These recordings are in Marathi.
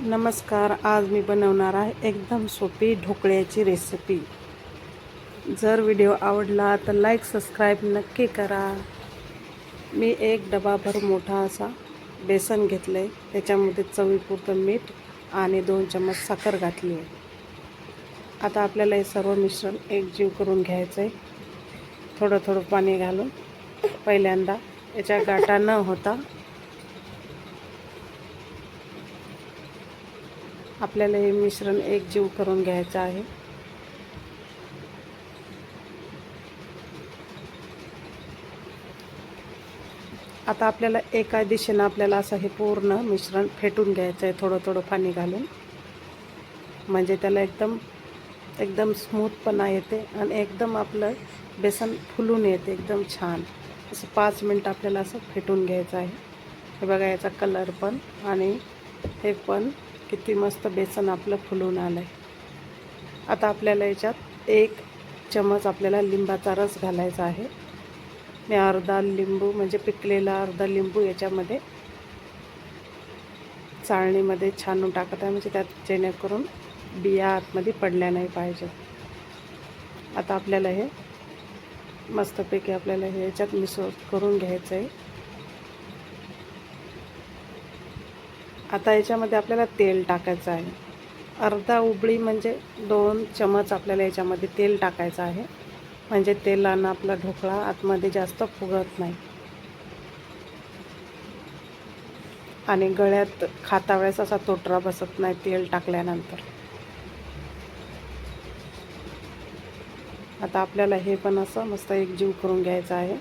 नमस्कार आज मी बनवणार आहे एकदम सोपी ढोकळ्याची रेसिपी जर व्हिडिओ आवडला तर लाईक सबस्क्राईब नक्की करा. मी एक डबाभर मोठा असा बेसन घेतलं आहे त्याच्यामध्ये चवीपुरतं मीठ आणि दोन चम्मच साखर घातली आहे. आता आपल्याला हे सर्व मिश्रण एकजीव करून घ्यायचं आहे थोडं थोडं पाणी घालून पहिल्यांदा याच्या गाठा न होता आपल्याला हे मिश्रण एकजीव करून घ्यायचं आहे. आता आपल्याला एका दिशेनं आपल्याला असं हे पूर्ण मिश्रण फेटून घ्यायचं आहे थोडं थोडं पाणी घालून. म्हणजे त्याला एकदम एकदम स्मूथपणा येते आणि एकदम आपलं बेसन फुलून येते एकदम छान. असं पाच मिनटं आपल्याला असं फेटून घ्यायचं आहे. हे बघा याचा कलर पण आणि हे पण किती मस्त बेसन आपलं फुलून आलं आहे आता आपल्याला याच्यात एक चमच आपल्याला लिंबाचा रस घालायचा आहे. मी अर्धा लिंबू म्हणजे पिकलेला अर्धा लिंबू याच्यामध्ये चाळणीमध्ये छानून टाकत आहे. म्हणजे त्यात जेणेकरून बिया आतमध्ये पडल्या नाही पाहिजे. आता आपल्याला हे मस्तपैकी आपल्याला हे याच्यात मिसळ करून घ्यायचं आहे आता याच्यामध्ये आपल्याला तेल टाकायचं आहे. अर्धा उबळी म्हणजे दोन चमच आपल्याला याच्यामध्ये तेल टाकायचं आहे. म्हणजे तेलानं आपला ढोकळा आतमध्ये जास्त फुगत नाही. आणि गळ्यात खाता वेळेस असा तोटरा बसत नाही तेल टाकल्यानंतर. आता आपल्याला हे पण असं मस्त एकजीव करून घ्यायचं आहे.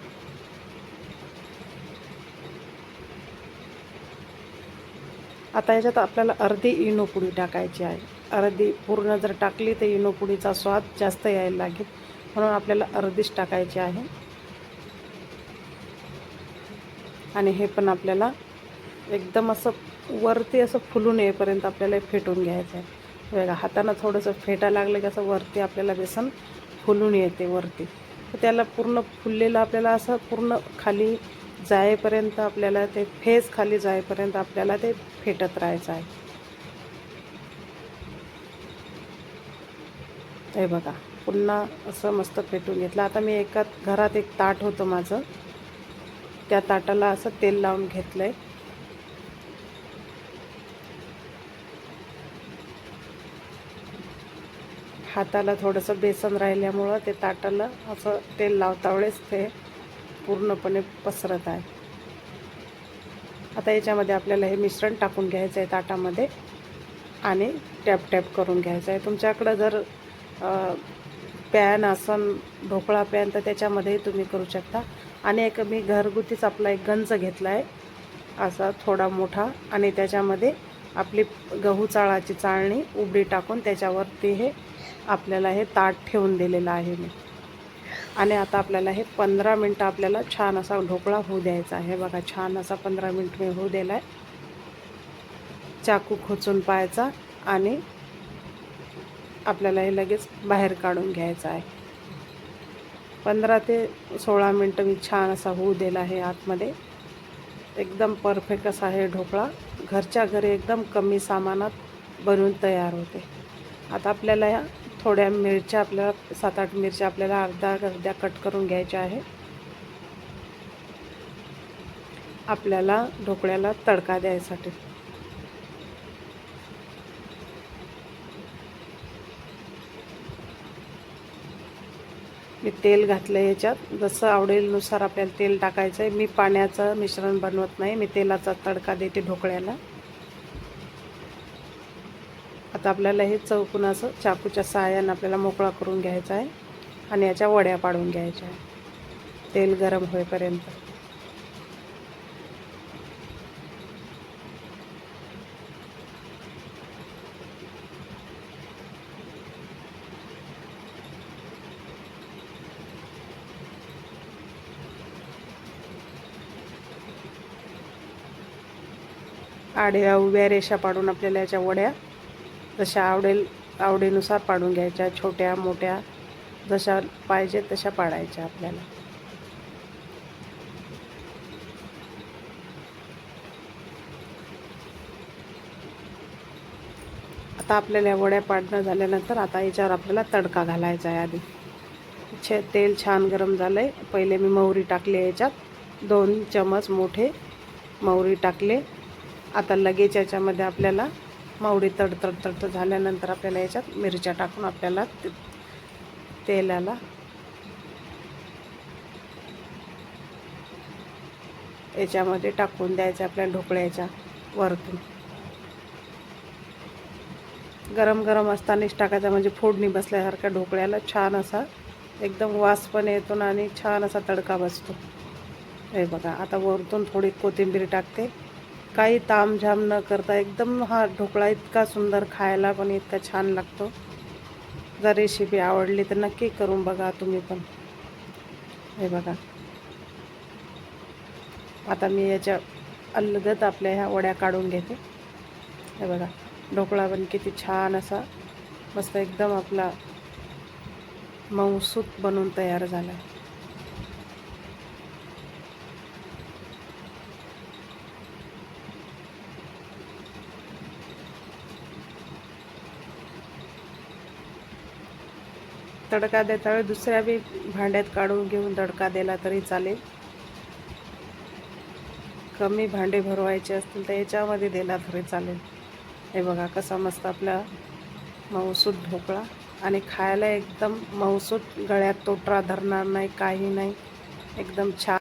आता याच्यात आपल्याला अर्धी इनो पुडी टाकायची आहे. अर्धी पूर्ण जर टाकली तर इनो पुडीचा स्वाद जास्त यायला लागेल. म्हणून आपल्याला अर्धीच टाकायची आहे. आणि हे पण आपल्याला एकदम असं वरती असं फुलून येईपर्यंत आपल्याला फेटून घ्यायचं आहे. बघा हातानं थोडंसं फेटा लागलं की असं वरती आपल्याला बेसन फुलून येते वरती. तर त्याला पूर्ण फुललेलं आपल्याला असं पूर्ण खाली जायपर्यंत आपल्याला ते फेस खाली जायपर्यंत आपल्याला ते फेटत राहायचं आहे. हे बघा पुन्हा असं मस्त फेटून घेतलं. आता मी एका घरात एक ताट होतं माझं. त्या ताटाला असं तेल लावून घेतलं आहे हाताला थोडंसं बेसन राहिल्यामुळं ते ताटाला असं तेल लावता वेळेस ते पूर्णपणे पसरत आहे. आता याच्यामध्ये आपल्याला हे मिश्रण टाकून घ्यायचं आहे ताटामध्ये आणि टॅप टॅप करून घ्यायचं आहे तुमच्याकडं जर पॅन असन ढोकळा पॅन तर त्याच्यामध्येही तुम्ही करू शकता. आणि एक मी घरगुतीच आपला एक गंज घेतला आहे असा थोडा मोठा. आणि त्याच्यामध्ये आपली गहू चाळाची चाळणी उबडी टाकून त्याच्यावरती हे आपल्याला हे ताट ठेवून दिलेलं आहे मी. आणि आता आपल्याला हे पंधरा मिनटं आपल्याला छान असा ढोकळा होऊ द्यायचा आहे. बघा छान असा पंधरा मिनट मी होऊ दिला आहे चाकू खोचून पाहायचा आणि आपल्याला हे लगेच बाहेर काढून घ्यायचं आहे. पंधरा ते सोळा मिनटं मी छान असा होऊ दिला आहे आतमध्ये. एकदम परफेक्ट असा हे ढोकळा. घरच्या घरी एकदम कमी सामानात बनवून तयार होते. आता आपल्याला या थोड्या मिरच्या आपल्याला सात आठ मिरच्या आपल्याला अर्धा अर्ध्या कट करून घ्यायच्या आहे आपल्याला ढोकळ्याला तडका द्यायसाठी. मी तेल घातलं याच्यात. जसं आवडेलनुसार आपल्याला तेल टाकायचं आहे मी पाण्याचं मिश्रण बनवत नाही. मी तेलाचा तडका देते ढोकळ्याला. आता आपल्याला हे चौकून असं चाकूच्या सहाय्यानं आपल्याला मोकळा करून घ्यायचा आहे आणि याच्या वड्या पाडून घ्यायच्या आहे. तेल गरम होईपर्यंत. आढ्या उभ्या रेषा पाडून आपल्याला याच्या वड्या जशा आवडेल आवडीनुसार पाडून घ्यायच्या छोट्या मोठ्या जशा पाहिजे तशा पाडायच्या आपल्याला. आता आपल्याला वड्या पाडणं झाल्यानंतर आता याच्यावर आपल्याला तडका घालायचा आहे आधी. छे तेल छान गरम झालं आहे पहिले मी मोहरी टाकली याच्यात. दोन चमच मोठे मोहरी टाकले. आता लगेच याच्यामध्ये आपल्याला मावडी तडतड तडतड झाल्यानंतर आपल्याला याच्यात मिरच्या टाकून आपल्याला ते- तेलाला याच्यामध्ये टाकून द्यायचं आपल्या ढोकळ्याच्या वरतून. गरम गरम असतानाच टाकायचा म्हणजे फोडणी बसल्यासारखा ढोकळ्याला छान असा एकदम वास पण येतो आणि छान असा तडका बसतो. हे बघा आता वरतून थोडी कोथिंबीर टाकते. काही तामझाम न करता एकदम हा ढोकळा इतका सुंदर खायला पण इतका छान लागतो. जर रेसिपी आवडली तर नक्की करून बघा तुम्ही पण. हे बघा. आता मी याच्या अलगत आपल्या ह्या वड्या काढून घेते. हे बघा. ढोकळा पण किती छान असा मस्त एकदम आपला मऊसूत बनून तयार झाला. तडका देता वेळी दुसऱ्या बी भांड्यात काढून घेऊन तडका दिला तरी चालेल. कमी भांडे भरवायचे असतील तर याच्यामध्ये दिला तरी चालेल. हे बघा कसा मस्त आपला मऊसूत ढोकळा आणि खायला एकदम मऊसूत गळ्यात तोटरा धरणार नाही काही नाही. एकदम छान